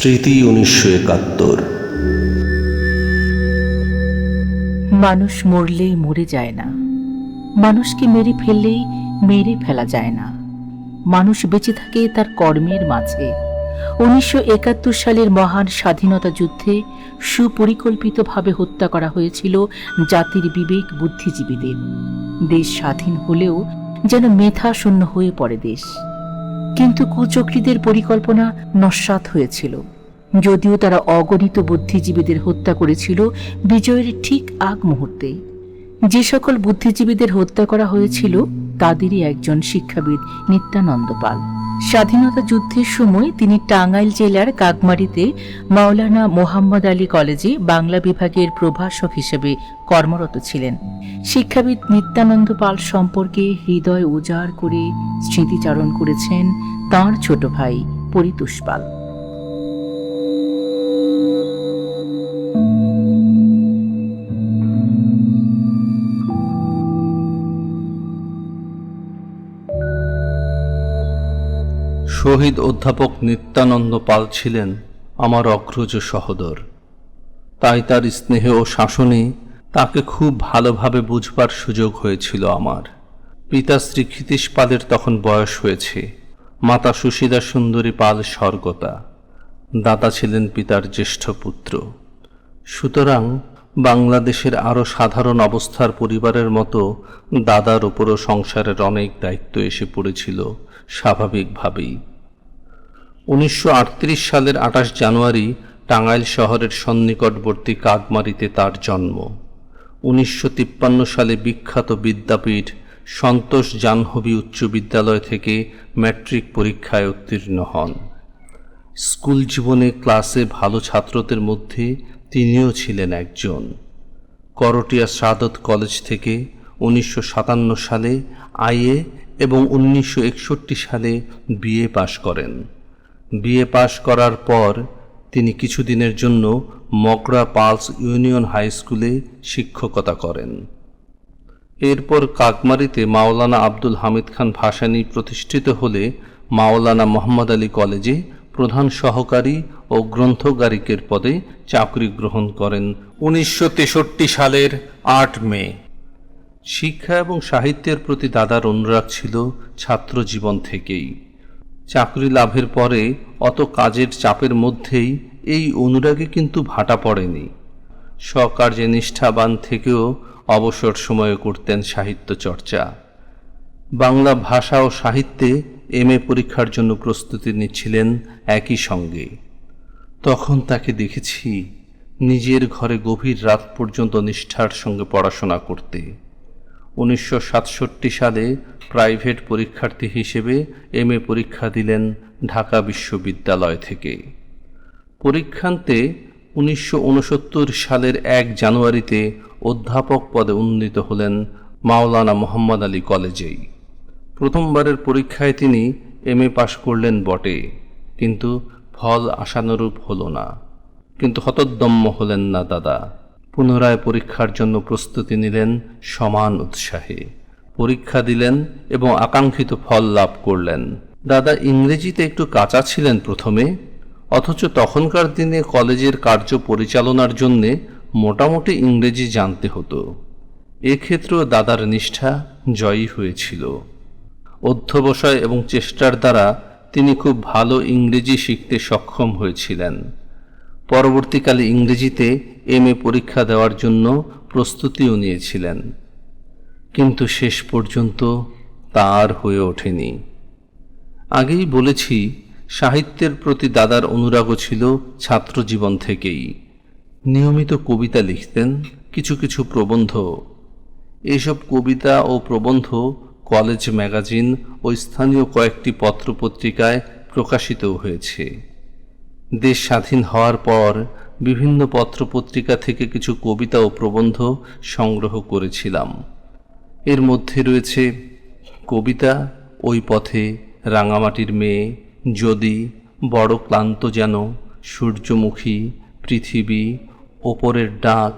স্মৃতি উনিশশো একাত্তর। মানুষ মরলেই মরে যায় না। মানুষকে মেরে ফেললেই মেরে ফেলা যায় না। মানুষ বেঁচে থাকে তার কর্মের মাঝে। উনিশশো একাত্তর সালের মহান স্বাধীনতা যুদ্ধে সুপরিকল্পিতভাবে হত্যা করা হয়েছিল জাতির বিবেক বুদ্ধিজীবীদের। দেশ স্বাধীন হলেও যেন মেধা শূন্য হয়ে পড়ে দেশ। কিন্তু কুচক্রীদের পরিকল্পনা নস্বাত হয়েছিল। যদিও তারা অগণিত বুদ্ধিজীবীদের হত্যা করেছিল বিজয়ের ঠিক আগ মুহূর্তে যে সকল বুদ্ধিজীবীদের হত্যা করা হয়েছিল, তাদেরই একজন শিক্ষাবিদ নিত্যানন্দ পাল। স্বাধীনতা যুদ্ধের সময় তিনি টাঙ্গাইল জেলার কাকমারিতে মাওলানা মোহাম্মদ আলী কলেজে বাংলা বিভাগের প্রভাষক হিসেবে কর্মরত ছিলেন। শিক্ষাবিদ নিত্যানন্দ পাল সম্পর্কে হৃদয় উজাড় করে স্মৃতিচারণ করেছেন তাঁর ছোট ভাই পরিতোষ পাল। শহীদ অধ্যাপক নিত্যানন্দ পাল ছিলেন আমার অগ্রজ সহোদর। তাই তার স্নেহ ও শাসনে তাকে খুব ভালোভাবে বুঝবার সুযোগ হয়েছিল আমার। পিতা শ্রী ক্ষিতীশ পালের তখন বয়স হয়েছে। মাতা সুশীলা সুন্দরী পাল স্বর্গতা। দাদা ছিলেন পিতার জ্যেষ্ঠ পুত্র। সুতরাং বাংলাদেশের আরও সাধারণ অবস্থার পরিবারের মতো দাদার ওপরও সংসারের অনেক দায়িত্ব এসে পড়েছিল, স্বাভাবিকভাবেই। উনিশশো আটত্রিশ সালের আঠাশ জানুয়ারি টাঙ্গাইল শহরের সন্নিকটবর্তী কাকমারিতে তার জন্ম। উনিশশো তিপ্পান্ন সালে বিখ্যাত বিদ্যাপীঠ সন্তোষ জাহ্নবী উচ্চ বিদ্যালয় থেকে ম্যাট্রিক পরীক্ষায় উত্তীর্ণ হন। স্কুল জীবনে ক্লাসে ভালো ছাত্রদের মধ্যে তিনিও ছিলেন একজন। করটিয়া সাদত কলেজ থেকে উনিশশো সাতান্ন সালে আইএ এবং উনিশশো একষট্টি সালে বিএ পাশ করেন। বিএ পাশ করার পর তিনি কিছুদিনের জন্য মগরা পালস ইউনিয়ন হাই স্কুলে শিক্ষকতা করেন। এরপর কাকমারিতে মাওলানা আব্দুল হামিদ খান ভাসানী প্রতিষ্ঠিত হলে মাওলানা মোহাম্মদ আলী কলেজে প্রধান সহকারী ও গ্রন্থগারিকের পদে চাকরি গ্রহণ করেন উনিশশো তেষট্টি সালের আট মে। শিক্ষা এবং সাহিত্যের প্রতি দাদার অনুরাগ ছিল ছাত্র জীবন থেকেই। চাকরি লাভের পরে অত কাজের চাপের মধ্যেই এই অনুরাগে কিন্তু ভাটা পড়েনি। স্বকার্যে নিষ্ঠাবান থেকেও অবসর সময়ে করতেন সাহিত্য চর্চা। বাংলা ভাষা ও সাহিত্যে এম পরীক্ষার জন্য প্রস্তুতি নিচ্ছিলেন একই সঙ্গে। তখন তাকে দেখেছি নিজের ঘরে গভীর রাত পর্যন্ত নিষ্ঠার সঙ্গে পড়াশোনা করতে। উনিশশো সাতষট্টি সালে প্রাইভেট পরীক্ষার্থী হিসেবে এম পরীক্ষা দিলেন ঢাকা বিশ্ববিদ্যালয় থেকে। পরীক্ষান্তে উনিশশো উনসত্তর সালের এক জানুয়ারিতে অধ্যাপক পদে উন্নীত হলেন মাওলানা মোহাম্মদ আলী কলেজেই। প্রথমবারের পরীক্ষায় তিনি এম এ পাশ করলেন বটে, কিন্তু ফল আশানুরূপ হল না। কিন্তু হতোদ্যম্য হলেন না দাদা। পুনরায় পরীক্ষার জন্য প্রস্তুতি নিলেন সমান উৎসাহে। পরীক্ষা দিলেন এবং আকাঙ্ক্ষিত ফল লাভ করলেন। দাদা, ইংরেজিতে একটু কাঁচা ছিলেন প্রথমে, অথচ তখনকার দিনে কলেজের কার্য পরিচালনার জন্যে মোটামুটি ইংরেজি জানতে হতো। এক্ষেত্রেও দাদার নিষ্ঠা জয়ী হয়েছিল। অধ্যবসায় এবং চেষ্টার দ্বারা তিনি খুব ভালো ইংরেজি শিখতে সক্ষম হয়েছিলেন। পরবর্তীকালে ইংরেজিতে এম এ পরীক্ষা দেওয়ার জন্য প্রস্তুতিও নিয়েছিলেন। কিন্তু শেষ পর্যন্ত তার হয়ে ওঠেনি। আগেই বলেছি, সাহিত্যের প্রতি দাদার অনুরাগও ছিল ছাত্র জীবন থেকেই। নিয়মিত কবিতা লিখতেন, কিছু কিছু প্রবন্ধ। এসব কবিতা ও প্রবন্ধ কলেজ ম্যাগাজিন ও স্থানীয় কয়েকটি পত্রপত্রিকায় প্রকাশিত হয়েছে। দেশ স্বাধীন হওয়ার পর বিভিন্ন পত্রপত্রিকা থেকে কিছু কবিতা ও প্রবন্ধ সংগ্রহ করেছিলাম। এর মধ্যে রয়েছে কবিতা, ওই পথে রাঙামাটির মেয়ে, যদি বড় ক্লান্ত যেন, সূর্যমুখী পৃথিবী, ওপরের ডাক,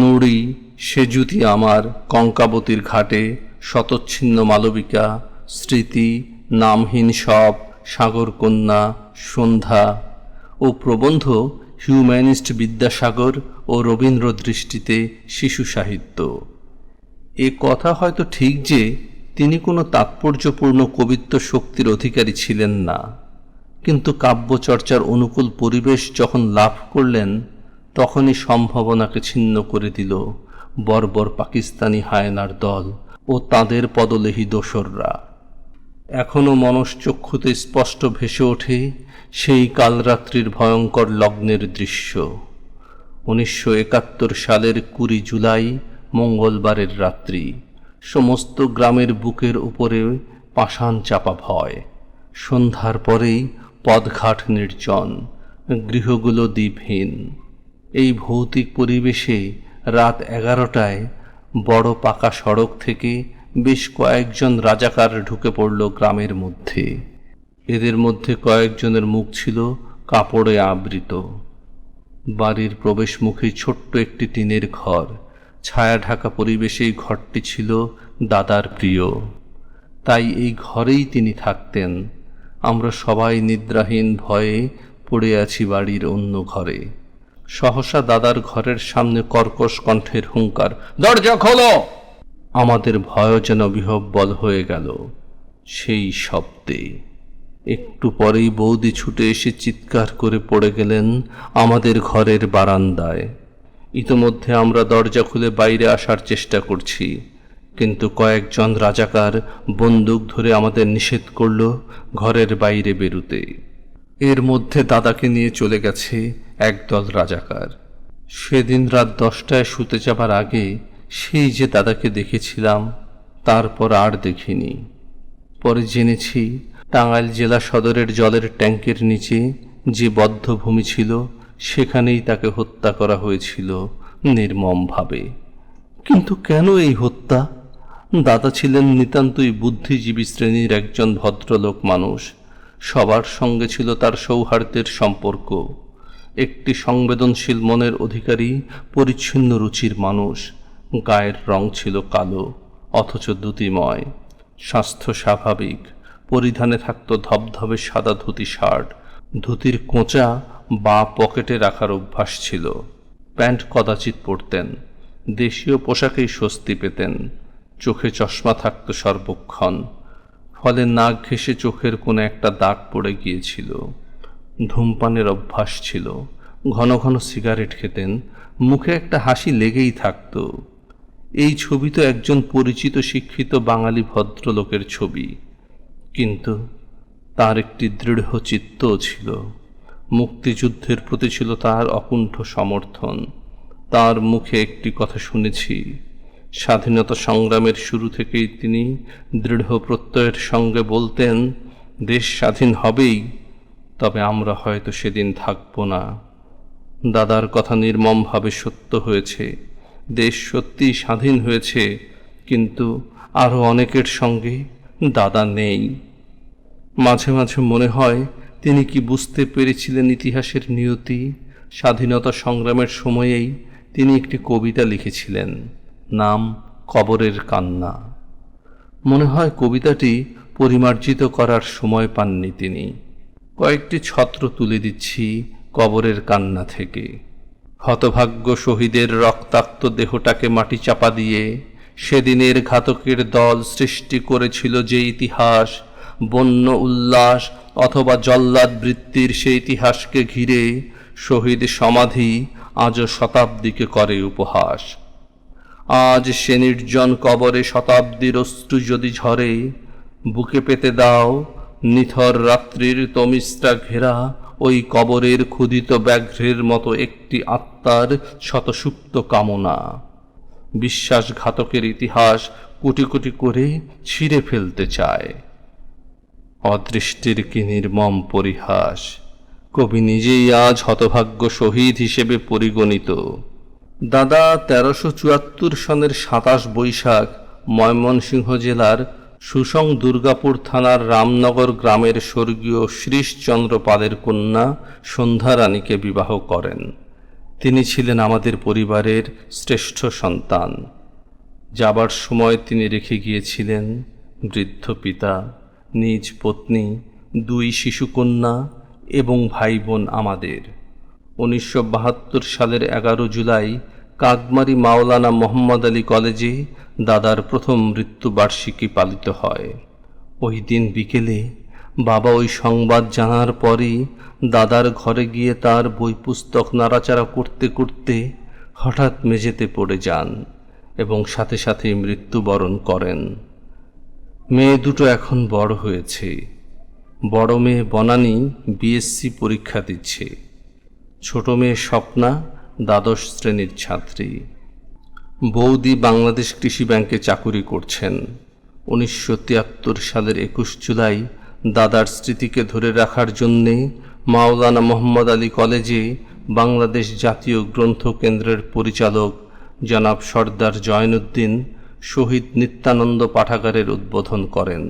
নুড়ি, সে জুতি আমার কঙ্কাবতীর ঘাটে শতচ্ছিন্ন মালবিকা, স্মৃতি, নামহীন সব সাগরকন্যা সন্ধ্যা। ও প্রবন্ধ হিউম্যানিস্ট বিদ্যাসাগর ও রবীন্দ্র দৃষ্টিতে শিশু সাহিত্য। এ কথা হয়তো ঠিক যে তিনি কোনো তাৎপর্যপূর্ণ কবিত্ব শক্তির অধিকারী ছিলেন না। কিন্তু কাব্যচর্চার অনুকূল পরিবেশ যখন লাভ করলেন, তখনই সম্ভাবনাকে ছিন্ন করে দিল বর্বর পাকিস্তানি হায়নার দল। ও তাদের পদলেহী দোসররা। এখনও মনশ্চক্ষুতে স্পষ্ট ভেসে ওঠে সেই কালরাত্রির ভয়ঙ্কর লগ্নের দৃশ্য। উনিশশো একাত্তর সালের কুড়ি জুলাই, মঙ্গলবারের রাত্রি, সমস্ত গ্রামের বুকের উপরে পাষাণ চাপা ভয়। সন্ধ্যার পরেই পদঘাট নির্জন, গৃহগুলো দ্বীপহীন। এই ভৌতিক পরিবেশে রাত এগারোটায় বড় পাকা সড়ক থেকে বেশ কয়েকজন রাজাকার ঢুকে পড়ল গ্রামের মধ্যে। এদের মধ্যে কয়েকজনের মুখ ছিল কাপড়ে আবৃত। বাড়ির প্রবেশমুখে ছোট্ট একটি টিনের ঘর। ছায়া ঢাকা পরিবেশেই ঘরটি ছিল দাদার প্রিয়। তাই এই ঘরেই তিনি থাকতেন। আমরা সবাই নিদ্রাহীন ভয়ে পড়ে আছি বাড়ির অন্য ঘরে। সহসা দাদার ঘরের সামনে কর্কশ কণ্ঠের হুঙ্কার, দরজা খোলো! আমাদের ভয় যেন বিহব্বল হয়ে গেল সেই শব্দে। একটু পরেই বৌদি ছুটে এসে চিৎকার করে পড়ে গেলেন আমাদের ঘরের বারান্দায়। ইতোমধ্যে আমরা দরজা খুলে বাইরে আসার চেষ্টা করছি, কিন্তু কয়েকজন রাজাকার বন্দুক ধরে আমাদের নিষেধ করল ঘরের বাইরে বেরুতে। এর মধ্যে দাদাকে নিয়ে চলে গেছে একদল রাজাকার। সেদিন রাত দশটায় শুতে যাবার আগে সেই যে দাদাকে দেখেছিলাম, তারপর আর দেখিনি। পরে জেনেছি টাঙ্গাইল জেলা সদরের জলের ট্যাঙ্কের নিচে যে বদ্ধভূমি ছিল, সেখানেই তাকে হত্যা করা হয়েছিল নির্মমভাবে। কিন্তু কেন এই হত্যা? দাদা ছিলেন নিতান্তই বুদ্ধিজীবী শ্রেণির একজন ভদ্রলোক মানুষ। সবার সঙ্গে ছিল তার সৌহার্দ্যের সম্পর্ক। একটি সংবেদনশীল মনের অধিকারী, পরিচ্ছন্ন রুচির মানুষ। গায়ের রং ছিল কালো, অথচ দ্যুতিময় স্বাস্থ্য স্বাভাবিক। পরিধানে থাকতো ধবধবে সাদা ধুতি শার্ট। ধুতির কোঁচা বা পকেটে রাখার অভ্যাস ছিল। প্যান্ট কদাচিৎ পরতেন। দেশীয় পোশাকেই স্বস্তি পেতেন। চোখে চশমা থাকত সর্বক্ষণ। ফলে নাক ঘেঁষে চোখের কোনো একটা দাগ পড়ে গিয়েছিল। ধূমপানের অভ্যাস ছিল। ঘন ঘন সিগারেট খেতেন, মুখে একটা হাসি লেগেই থাকত। এই ছবি তো একজন পরিচিত শিক্ষিত বাঙালি ভদ্রলোকের ছবি। কিন্তু তার একটি দৃঢ় চিত্তও ছিল। মুক্তিযুদ্ধের প্রতি ছিল তার অকুণ্ঠ সমর্থন। তার মুখে একটি কথা শুনেছি। স্বাধীনতা সংগ্রামের শুরু থেকেই তিনি দৃঢ় প্রত্যয়ের সঙ্গে বলতেন, দেশ স্বাধীন হবেই। তবে আমরা হয়তো সেদিন থাকব না। দাদার কথা নির্মমভাবে সত্য হয়েছে। দেশ সত্যিই স্বাধীন হয়েছে, কিন্তু আরও অনেকের সঙ্গে দাদা নেই। মাঝে মাঝে মনে হয়, তিনি কি বুঝতে পেরেছিলেন ইতিহাসের নিয়তি? স্বাধীনতা সংগ্রামের সময়েই তিনি একটি কবিতা লিখেছিলেন, নাম কবরের কান্না। মনে হয় কবিতাটি পরিমার্জিত করার সময় পাননি তিনি। কয়েকটি ছত্র তুলে দিচ্ছি কবরের কান্না থেকে। হতভাগ্য শহীদের রক্তাক্ত দেহটাকে মাটি চাপা দিয়ে সেদিনের ঘাতকের দল সৃষ্টি করেছিল যে ইতিহাস, বন্য উল্লাস অথবা জল্লাদ বৃত্তির সেই ইতিহাসকে ঘিরে শহীদ সমাধি আজও শতাব্দীকে করে উপহাস। আজ সে নির্জন কবরে শতাব্দীর অশ্রু যদি ঝরে, বুকে পেতে দাও নিথর রাত্রির তমিস্টা ঘেরা, ওই কবরের ক্ষুদিত ব্যাঘ্রের মতো একটি আত্মার শতসুপ্ত কামনা। বিশ্বাসঘাতকের ইতিহাস কোটি কোটি করে ছিঁড়ে ফেলতে চায়। অদৃষ্টির কি নির্মম পরিহাস? কবি নিজেই আজ হতভাগ্য শহীদ হিসেবে পরিগণিত। দাদা তেরোশো চুয়াত্তর সনের সাতাশ বৈশাখ ময়মনসিংহ জেলার সুসং দুর্গাপুর থানার রামনগর গ্রামের স্বর্গীয় শ্রীশচন্দ্র পালের কন্যা সন্ধ্যা রানীকে বিবাহ করেন। তিনি ছিলেন আমাদের পরিবারের শ্রেষ্ঠ সন্তান। যাবার সময় তিনি রেখে গিয়েছিলেন বৃদ্ধ পিতা, নিজ পত্নী, দুই শিশুকন্যা এবং ভাই বোন আমাদের। উনিশশো বাহাত্তর সালের এগারো জুলাই কাকমারি মাওলানা মোহাম্মদ আলী কলেজে দাদার প্রথম মৃত্যুবার্ষিকী পালিত হয়। ওই দিন বিকেলে বাবা ওই সংবাদ জানার পরই দাদার ঘরে গিয়ে তার বই পুস্তক নাড়াচাড়া করতে করতে হঠাৎ মেঝেতে পড়ে যান এবং সাথে সাথে মৃত্যুবরণ করেন। মেয়ে দুটো এখন বড় হয়েছে। বড় মেয়ে বনানী বিএসসি পরীক্ষা দিচ্ছে। ছোট মেয়ে স্বপ্না দ্বাদশ শ্রেণির ছাত্রী। বৌদি বাংলাদেশ কৃষি ব্যাংকে চাকুরি করছেন। উনিশশো তিয়াত্তর সালের একুশ জুলাই দাদার স্মৃতিকে ধরে রাখার জন্যে মাওলানা মোহাম্মদ আলী কলেজে বাংলাদেশ জাতীয় গ্রন্থ কেন্দ্রের পরিচালক জনাব সর্দার জয়নুদ্দিন শহীদ নিত্যানন্দ পাঠাগারের উদ্বোধন করেন।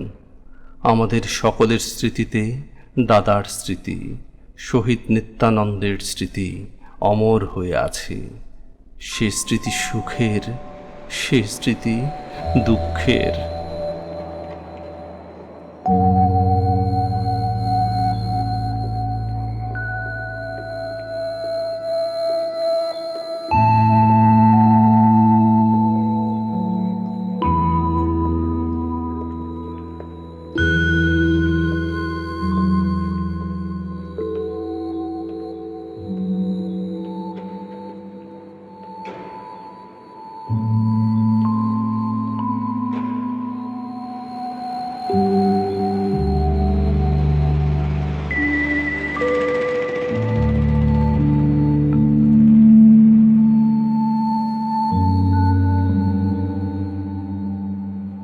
আমাদের সকলের স্মৃতিতে দাদার স্মৃতি, শহীদ নিত্যানন্দের স্মৃতি। অমর হয়ে আছে। সে স্মৃতি সুখের সে স্মৃতি দুঃখের।